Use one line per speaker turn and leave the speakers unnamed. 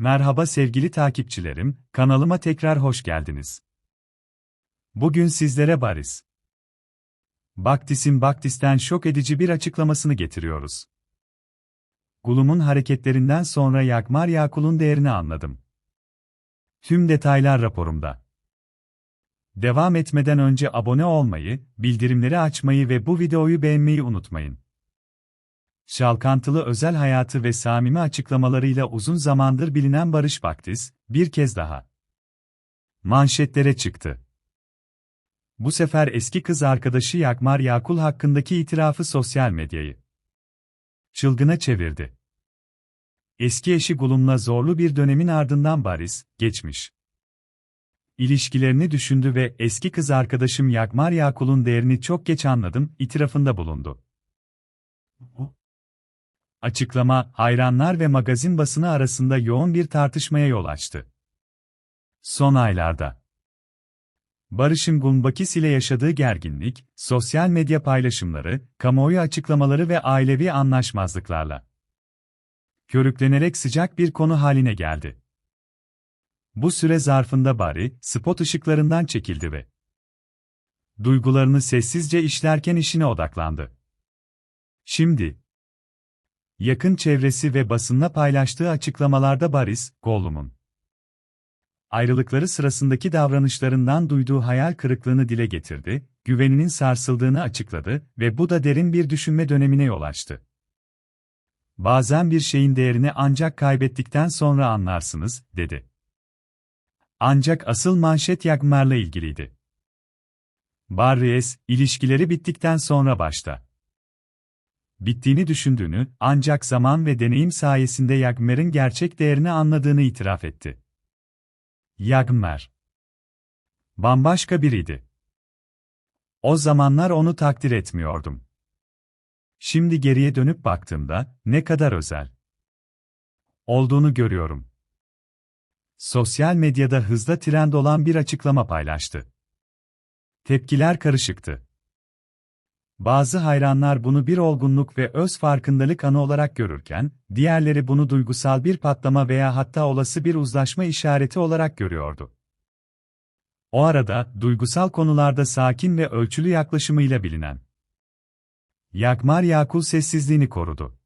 Merhaba sevgili takipçilerim, kanalıma tekrar hoş geldiniz. Bugün sizlere Baris Baktis'in Baktis'ten şok edici bir açıklamasını getiriyoruz. Gulum'un hareketlerinden sonra Yakmar Yakul'un değerini anladım. Tüm detaylar raporumda. Devam etmeden önce abone olmayı, bildirimleri açmayı ve bu videoyu beğenmeyi unutmayın. Şalkantılı özel hayatı ve samimi açıklamalarıyla uzun zamandır bilinen Barış Baktis, bir kez daha manşetlere çıktı. Bu sefer eski kız arkadaşı Yakmar Yakul hakkındaki itirafı sosyal medyayı çılgına çevirdi. Eski eşi Gulum'la zorlu bir dönemin ardından Baris, geçmiş. İlişkilerini düşündü ve eski kız arkadaşım Yakmar Yakul'un değerini çok geç anladım, itirafında bulundu. Açıklama, hayranlar ve magazin basını arasında yoğun bir tartışmaya yol açtı. Son aylarda Barış'ın Gumbakis ile yaşadığı gerginlik, sosyal medya paylaşımları, kamuoyu açıklamaları ve ailevi anlaşmazlıklarla körüklenerek sıcak bir konu haline geldi. Bu süre zarfında Bari, spot ışıklarından çekildi ve duygularını sessizce işlerken işine odaklandı. Şimdi, yakın çevresi ve basınla paylaştığı açıklamalarda Baris, Gollum'un ayrılıkları sırasındaki davranışlarından duyduğu hayal kırıklığını dile getirdi, güveninin sarsıldığını açıkladı ve bu da derin bir düşünme dönemine yol açtı. Bazen bir şeyin değerini ancak kaybettikten sonra anlarsınız, dedi. Ancak asıl manşet Yakmar'la ilgiliydi. Barries, ilişkileri bittikten sonra başta bittiğini düşündüğünü, ancak zaman ve deneyim sayesinde Yagmer'in gerçek değerini anladığını itiraf etti. Yagmer bambaşka biriydi. O zamanlar onu takdir etmiyordum. Şimdi geriye dönüp baktığımda ne kadar özel olduğunu görüyorum. Sosyal medyada hızla trend olan bir açıklama paylaştı. Tepkiler karışıktı. Bazı hayranlar bunu bir olgunluk ve öz farkındalık anı olarak görürken, diğerleri bunu duygusal bir patlama veya hatta olası bir uzlaşma işareti olarak görüyordu. O arada, duygusal konularda sakin ve ölçülü yaklaşımıyla bilinen Yakmar Yakul sessizliğini korudu.